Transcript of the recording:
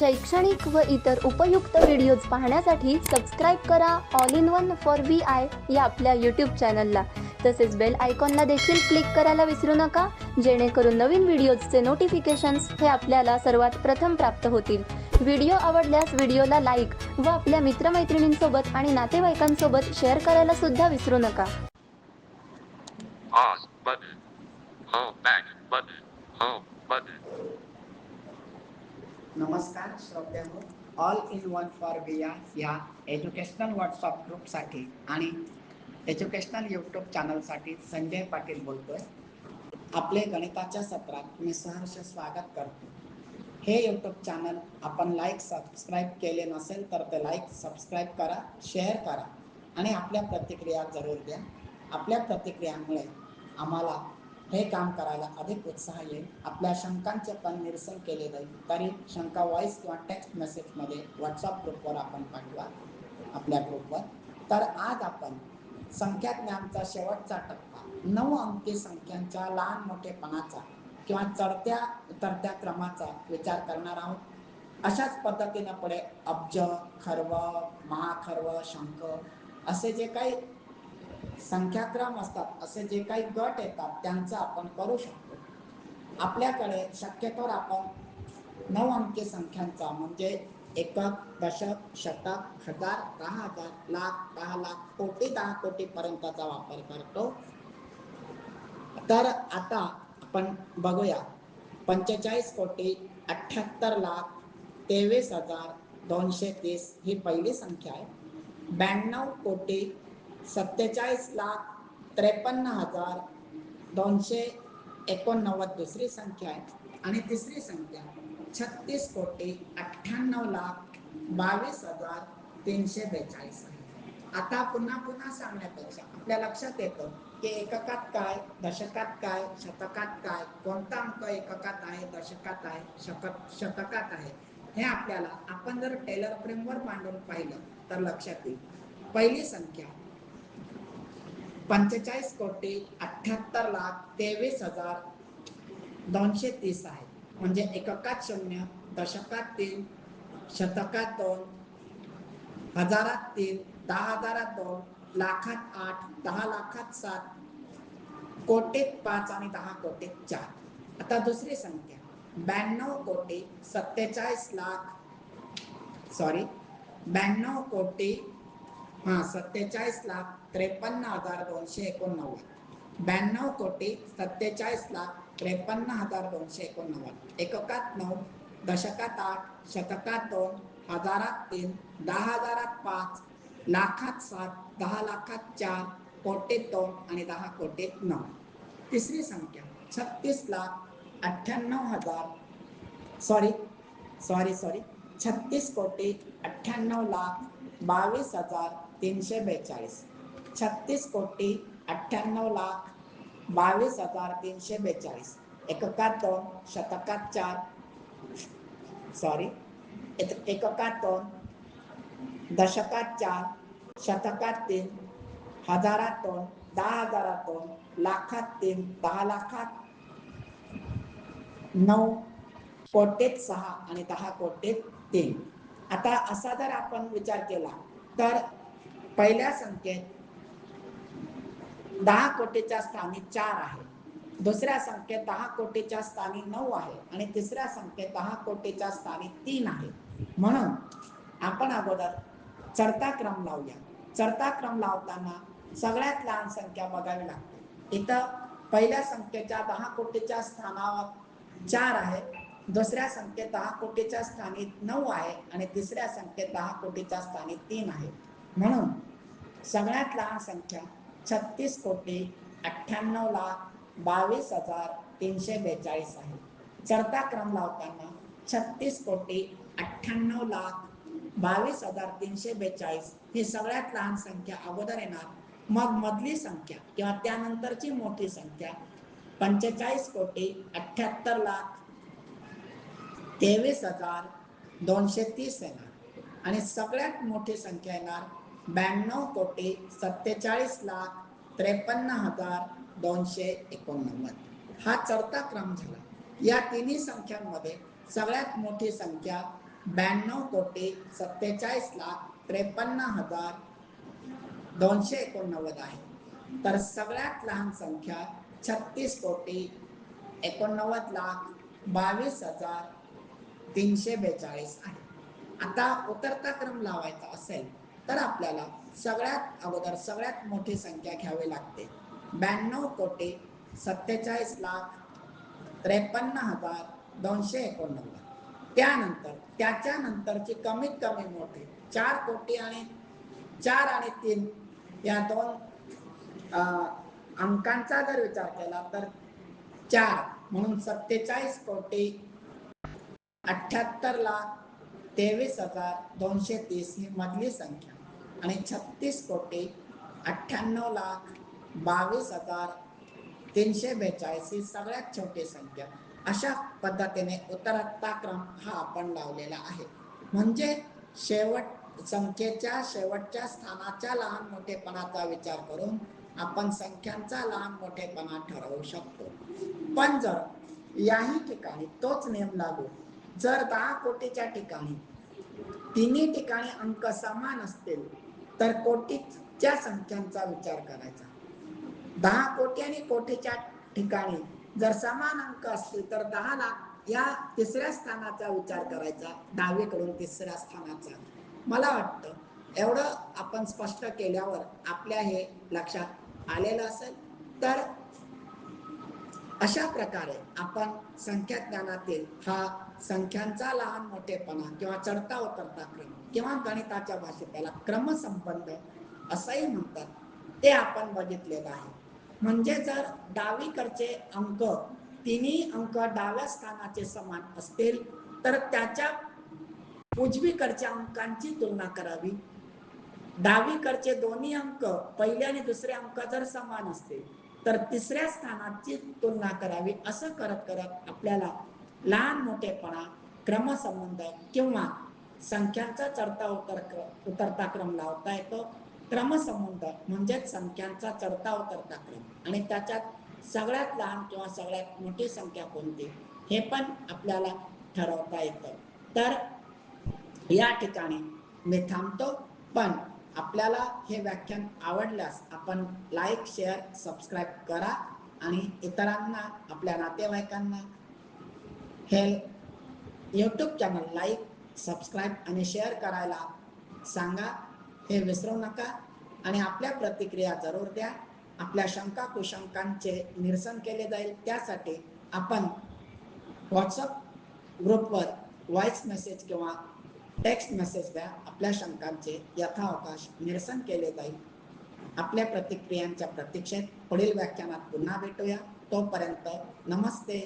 शैक्षणिक व इतर उपयुक्त व्हिडिओज पाहण्यासाठी सबस्क्राईब करा all in one for V I या आपल्या यूट्यूब चॅनलला तसेच बेल आयकॉनला देखील क्लिक करायला विसरू नका जेणेकरून नवीन व्हिडिओजचे नोटिफिकेशन्स हे आपल्याला सर्वात प्रथम प्राप्त होतील व्हिडिओ आवडल्यास व्हिडिओला लाईक व आपल्या मित्रमैत्रिणींसोबत आणि नातेवाईकांसोबत शेअर करायला सुद्धा विसरू नका Pause button. Home back button. Home button. नमस्कार श्रोत्यांनो ऑल इन वन फॉर बिया या एज्युकेशनल व्हॉट्सअप ग्रुपसाठी आणि एज्युकेशनल यूट्यूब चॅनलसाठी संजय पाटील बोलतोय. आपले गणिताच्या सत्रात मी सहर्ष स्वागत करतो. हे यूट्यूब चॅनल आपण लाईक सबस्क्राईब केले नसेल तर ते लाईक सबस्क्राईब करा शेअर करा आणि आपल्या प्रतिक्रिया जरूर द्या. आपल्या प्रतिक्रियांमुळे आम्हाला हे काम करायला अधिक उत्साह येईल. आपल्या शंकांचे पण निरसन केले जाईल. तरी शंका व्हॉइस किंवा टेक्स्ट मेसेजमध्ये व्हॉट्सअप ग्रुपवर आपण पाठवा आपल्या ग्रुपवर तर आज आपण संख्या ज्ञानचा शेवटचा टप्पा नऊ अंकी संख्यांच्या लहान मोठेपणाचा किंवा चढत्या उतरत्या क्रमाचा विचार करणार आहोत. अशाच पद्धतीनं पुढे अब्ज खर्व महाखर्व शंख असे जे काही संख्याक्रम असतात. असे जे काही गट येतात त्यांचा आपण करू शकतो. आपल्याकडे शक्यतोवर आपण नऊ अंकी संख्यांचा म्हणजे एकक दशक शतक हजार दहा हजार लाख दहा लाख कोटी दहा कोटी पर्यंतचा वापर करतो. तर आता आपण बघूया. पंचेचाळीस कोटी अठ्ठ्याहत्तर लाख तेवीस हजार दोनशे तीस ही पहिली संख्या आहे. ब्याण्णव कोटी सत्तेचाळीस लाख त्रेपन्न हजार दोनशे एकोणनव्वद दुसरी संख्या आहे. आणि तिसरी संख्या छत्तीस कोटी अठ्ठ्याण्णव लाख बावीस हजार तीनशे बेचाळीस आहे. आता पुन्हा पुन्हा सांगण्यापेक्षा आपल्या लक्षात येतं की एककात काय दशकात काय शतकात काय कोणता अंक एककात आहे दशकात आहे शकत शतकात आहे हे आपल्याला आपण जर टेलर फ्रेमवर मांडून पाहिलं तर लक्षात येईल. पहिली संख्या पंचेचाळीस कोटी अठ्ठ्याहत्तर लाख तेवीस हजार दोनशे तीस आहे. म्हणजे एककात शून्य दशकात तीन शतकात दोन हजारात तीन दहा हजारात दोन लाखात आठ दहा लाखात सात कोटीत पाच आणि दहा कोटीत चार. आता दुसरी संख्या ब्याण्णव कोटी सत्तेचाळीस लाख सॉरी ब्याण्णव कोटी हां सत्तेचाळीस लाख त्रेपन्न हजार दोनशे एकोणनव्वद. ब्याण्णव कोटी सत्तेचाळीस लाख त्रेपन्न हजार दोनशे एकोणनव्वद. एककात नऊ दशकात आठ शतकात दोन हजारात तीन दहा हजारात पाच लाखात सात दहा लाखात चार कोटीत दोन आणि दहा कोटीत नऊ. तिसरी संख्या छत्तीस लाख अठ्ठ्याण्णव हजार सॉरी सॉरी सॉरी छत्तीस कोटी अठ्ठ्याण्णव लाख बावीस हजार तीनशे बेचाळीस. छत्तीस कोटी अठ्ठ्याण्णव लाख बावीस हजार तीनशे बेचाळीस. एककात दोन शतकात चार. सॉरी एक- एककात दोन दशकात चार. शतकात तीन. हजारात दोन दहा हजारात दोन लाखात तीन. दहा लाखात नऊ. कोटीत सहा आणि दहा कोटीत तीन. आता असा जर आपण विचार केला तर पहिल्या संख्येत दहा कोटीच्या स्थानी चार आहे. दुसऱ्या संख्येत दहा कोटीच्या स्थानी नऊ आहे आणि तिसऱ्या संख्येत दहा कोटीच्या स्थानी तीन आहे. म्हणून आपण अगोदर चढता क्रम लावूया. चढता क्रम लावताना सगळ्यात लहान संख्या बघावी लागते. इथं पहिल्या संख्येच्या दहा कोटीच्या स्थानावर चार आहे. दुसऱ्या संख्येत दहा कोटीच्या स्थानी नऊ आहे आणि तिसऱ्या संख्येत दहा कोटीच्या स्थानी तीन आहे. म्हणून सगळ्यात लहान संख्या छत्तीस कोटी अठ्ठ्याण्णव लाख बावीस हजार तीनशे बेचाळीस आहे. चढता क्रम लावताना छत्तीस कोटी अठ्ठ्याण्णव लाख बावीस हजार तीनशे बेचाळीस ही सगळ्यात लहान संख्या अगोदर येणार मग मधली संख्या किंवा त्यानंतरची मोठी संख्या पंचेचाळीस कोटी अठ्ठ्याहत्तर लाख तेवीस हजार दोनशे तीस येणार. आणि सगळ्यात मोठी संख्या येणार ब्याण्णव कोटी सत्तेचाळीस लाख त्रेपन्न हजार दोनशे एकोणनव्वद. हा चढता क्रम झाला. या तिन्ही संख्यांमध्ये सगळ्यात मोठी संख्या ब्याण्णव कोटी सत्तेचाळीस लाख त्रेपन्न हजार दोनशे एकोणनव्वद आहे. तर सगळ्यात लहान संख्या छत्तीस कोटी एकोणनव्वद लाख बावीस हजार तीनशे बेचाळीस आहे. आता उतरता क्रम लावायचा असेल तर आपल्याला सगळ्यात अगोदर सगळ्यात मोठी संख्या घ्यावी लागते. ब्याण्णव कोटी सत्तेचाळीस लाख त्रेपन्न हजार दोनशे एकोणनव्वद. त्यानंतर त्याच्यानंतरची कमीत कमी मोठी चार कोटी आणि चार आणि तीन या दोन अंकांचा जर विचार केला तर चार म्हणून सत्तेचाळीस कोटी अठ्याहत्तर लाख तेवीस हजार दोनशे तीस ही मधली संख्या. आणि छत्तीस कोटी अठ्ठ्याण्णव लाख बावीस हजार तीनशे बेचाळीस ही सगळ्यात छोटी संख्या. अशा पद्धतीने उतरत्ता क्रम हा आपण लावलेला आहे. म्हणजे शेवट संख्येच्या शेवटच्या स्थानाच्या लहान मोठेपणाचा विचार करून आपण संख्यांचा लहान मोठेपणा ठरवू शकतो. पण जर याही ठिकाणी तोच नियम लागू जर दहा कोटीच्या ठिकाणी तिन्ही ठिकाणी अंक समान असतील तर कोटीच्या संख्यांचा विचार करायचा. दहा कोटी आणि कोटीच्या ठिकाणी जर समान अंक असतील तर दहा लाख या तिसऱ्या स्थानाचा विचार करायचा दहावीकडून तिसऱ्या स्थानाचा. मला वाटतं एवढं आपण स्पष्ट केल्यावर आपल्या हे लक्षात आलेलं असेल. तर अशा प्रकारे आपण संख्या ज्ञानातील हा संख्यांचा लहान मोठेपणा किंवा चढता उतरता क्रम किंवा गणिताच्या भाषेत त्याला क्रमसंबंध असंही म्हणतात. ते आपण बघितलेलं आहे. म्हणजे जर डावीकडचे अंक तिन्ही अंक डाव्या स्थानाचे समान असतील तर त्याच्या उजवीकडच्या अंकांची तुलना करावी. डावीकडचे दोन्ही अंक पहिले आणि दुसरे अंक जर समान असतील तर तिसऱ्या स्थानाची तुलना करावी असं करत करत आपल्याला लहान मोठेपणा क्रमसंबंध किंवा संख्यांचा चढता उतर उतरता क्रम लावता येतो. क्रमसंबंध म्हणजेच संख्यांचा चढता उतरता क्रम. आणि त्याच्यात सगळ्यात लहान किंवा सगळ्यात मोठी संख्या कोणती? हे पण आपल्याला ठरवता येतं. तर या ठिकाणी मी थांबतो. पण आपल्याला हे व्याख्यान आवडल्यास आपण लाईक शेअर सबस्क्राईब करा आणि इतरांना आपल्या नातेवाईकांना हे यूट्यूब चॅनल लाईक सबस्क्राईब आणि शेअर करायला सांगा. हे विसरू नका आणि आपल्या प्रतिक्रिया जरूर द्या. आपल्या शंका कुशंकांचे निरसन केले जाईल. त्यासाठी आपण व्हॉट्सअप ग्रुपवर व्हॉइस मेसेज किंवा टेक्स्ट मेसेज द्या आपल्या शंकांचे यथावकाश निरसन केले जाईल. आपल्या प्रतिक्रियांच्या प्रतीक्षेत पुढील व्याख्यानात पुन्हा भेटूया. तोपर्यंत नमस्ते.